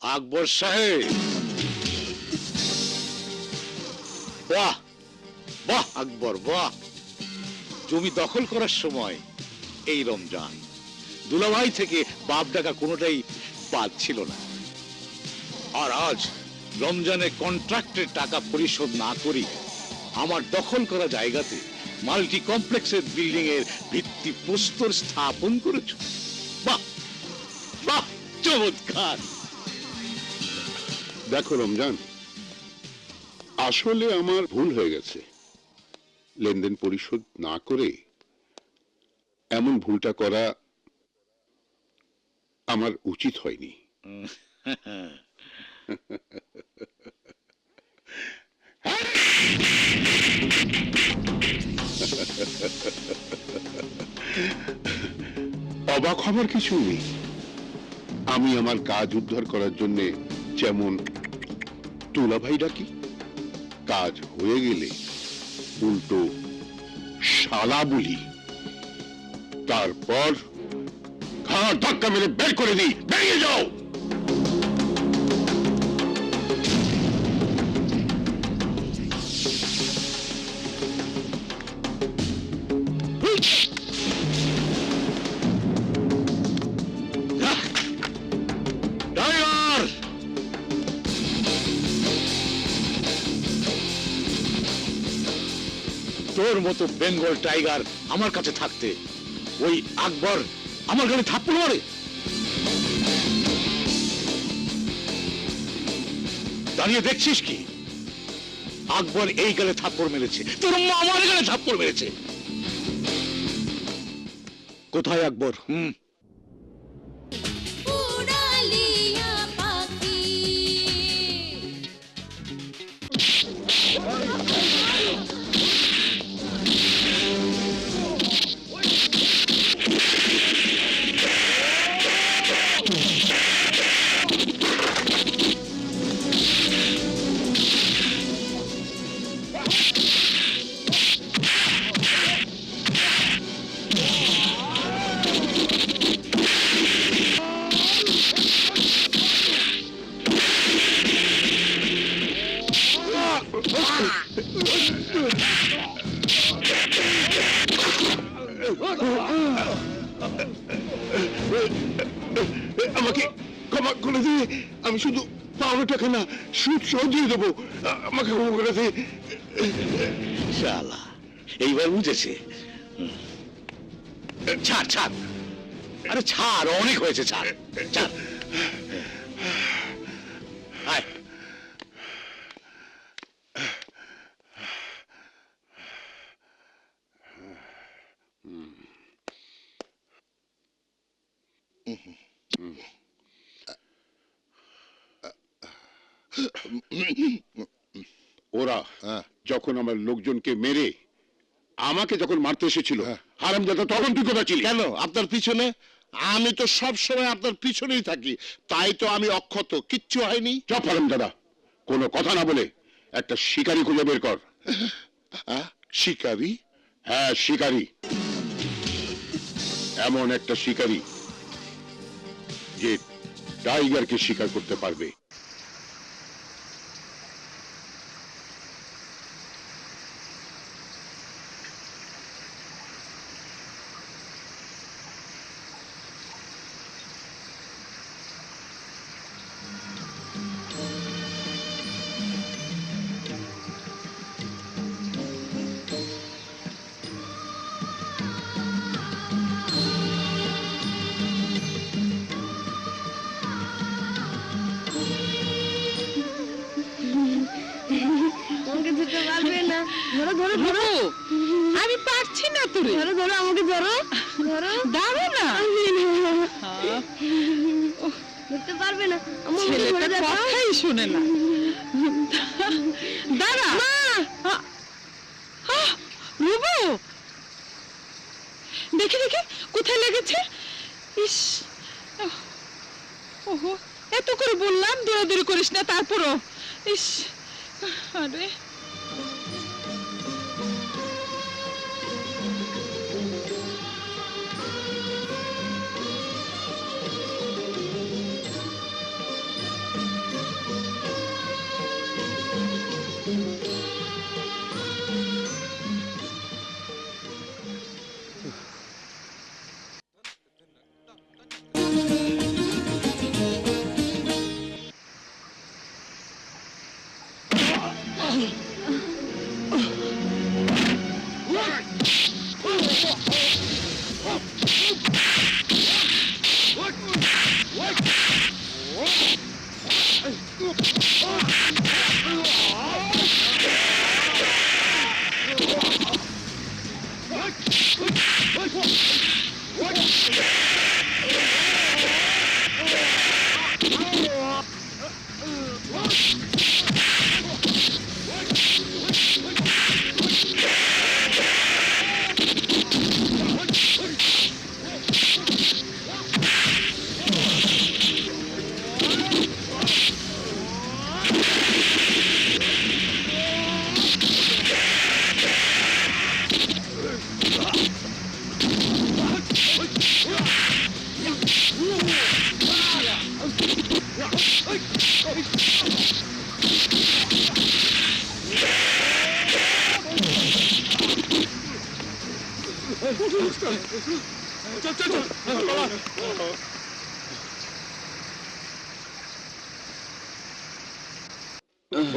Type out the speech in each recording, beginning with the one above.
আকবর সাহেব। বাহ বাহ আকবর, বাহ। জমি দখল করার সময় এই রমজান। দুলাভাই থেকে বাপ ডাকা কোনোটাই বাদ ছিল না। আর আজ রমজানে কন্ট্রাক্টের টাকা পরিশোধ না করি, আমার দখল করা জায়গাতে মাল্টি কমপ্লেক্সের বিল্ডিং এর ভিত্তি প্রস্তর স্থাপন করেছ। বাহ বাহ, চমৎকার। দেখো রমজান, আসলে আমার ভুল হয়ে গেছে। লেনদেন পরিশোধ না করে এমন ভুলটা করা আমার উচিত হয়নি। অবাক হবার কিছু নেই। আমি আমার কাজ উদ্ধার করার জন্য যেমন তুলাভাই ডাকি কাজ হয়ে গেলে উল্টো শালা বলি। তারপর ঘাড় ধাক্কা মেরে বের করে দিই। বেরিয়ে যাও! তোর মতো বেঙ্গল টাইগার আমার কাছে থাকতে। ওই আকবর আমার গাড়ি থাপ্পড় মারে। দাঁড়িয়ে দেখছিস কি? আকবর এই গালে থাপ্পড় মেরেছে। তোর মা আমার গালে থাপ্পড় মেরেছে। কোথায় আকবর? হুম? আমাকে ক্ষমা করে দিয়ে আমি শুধু পাওনা টাকা না, সুদ সহ দিয়ে দেবো। আমাকে ক্ষমা করে দিয়ে শালা, এইবার বুঝেছে? ছাড় ছাড়। আরে ছাড়, অনেক হয়েছে, ছাড় ছাড়। ওরা যখন আমার লোকজনকে মেরে আমাকে যখন মারতে এসেছিল হারামজাদা তখন তুই কোথা ছিলি? কেন? আপনার পিছনে? আমি তো সব সময় আপনার পিছনেই থাকি। তাই তো আমি অক্ষত। কিচ্ছু হয়নি। চপ হারামজাদা। কোনো কথা না বলে একটা শিকারি খুঁজে বের কর। শিকারি? হ্যাঁ শিকারি। এমন একটা শিকারী যে টাইগারকে শিকার করতে পারবে। ধরো ধরো ধরো। আমি পারছি না তোরে। ধরো ধরো আমাকে ধরো। ধরো। দাঁড়ো না। ধরতে পারবে না। আমাকে ধরে ছেলেটা কথাই শোনে না। দাঁড়া। আহ, রুবু দেখি দেখি কোথায় লেগেছে? ইস ওহো এত করে বললাম দৌড়াদৌড়ি করিস না তারপরও। ইস আরে।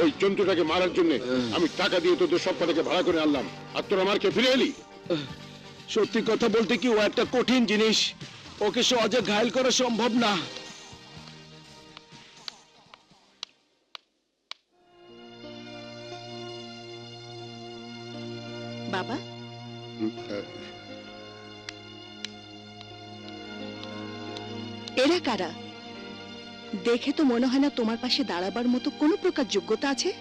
ওই জন্তুটাকে মারার জন্য আমি টাকা দিয়ে তোদের সব কটাকে ভাড়া করে আনলাম আর তোরা মারকে ফিরে এলি? সত্যি কথা বলতে কি ও একটা কঠিন জিনিস। ওকে সহজে ঘায়ল করা সম্ভব না। বাবা? এরা কারা? দেখে তো মনে হয় না তোমার পাশে দাঁড়াবার মতো কোনো প্রকার যোগ্যতা আছে?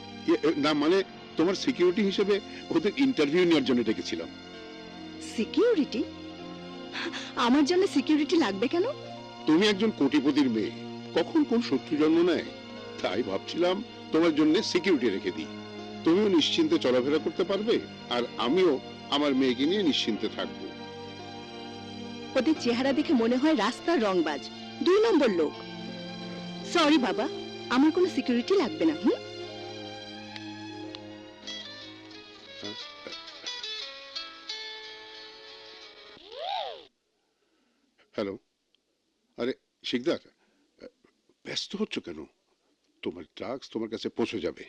না মানে তোমার সিকিউরিটি হিসেবে ওদের ইন্টারভিউ নেওয়ার জন্য ডেকেছিলাম। সিকিউরিটি আমার জন্য সিকিউরিটি লাগবে কেন? তুমি একজন কোটিপতির মেয়ে। কখন কোন শত্রু জন্ম নেয়? তাই ভাবছিলাম তোমার জন্য সিকিউরিটি রেখে দিই। তুমিও নিশ্চিন্তে চলাফেরা করতে পারবে আর আমিও আমার মেয়েকে নিয়ে নিশ্চিন্তে থাকব। ওদের চেহারা দেখে মনে হয় রাস্তার রংবাজ। দুই নম্বর লোক। সরি বাবা, আমার কোনো সিকিউরিটি লাগবে না, হুম? হ্যালো আরে, শিকদার, ব্যস্ত হচ্ছ কেন? তোমার ড্রাগস তোমার কাছে পৌঁছে যাবে।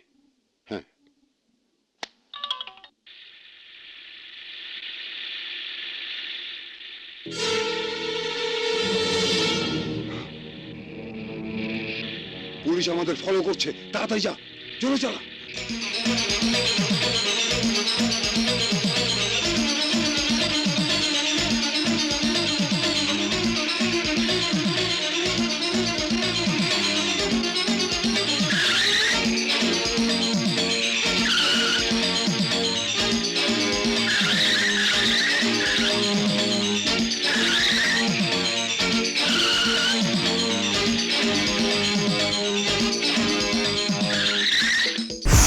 পুলিশ আমাদের ফলো করছে। তাড়াতাড়ি যা চলো চালা।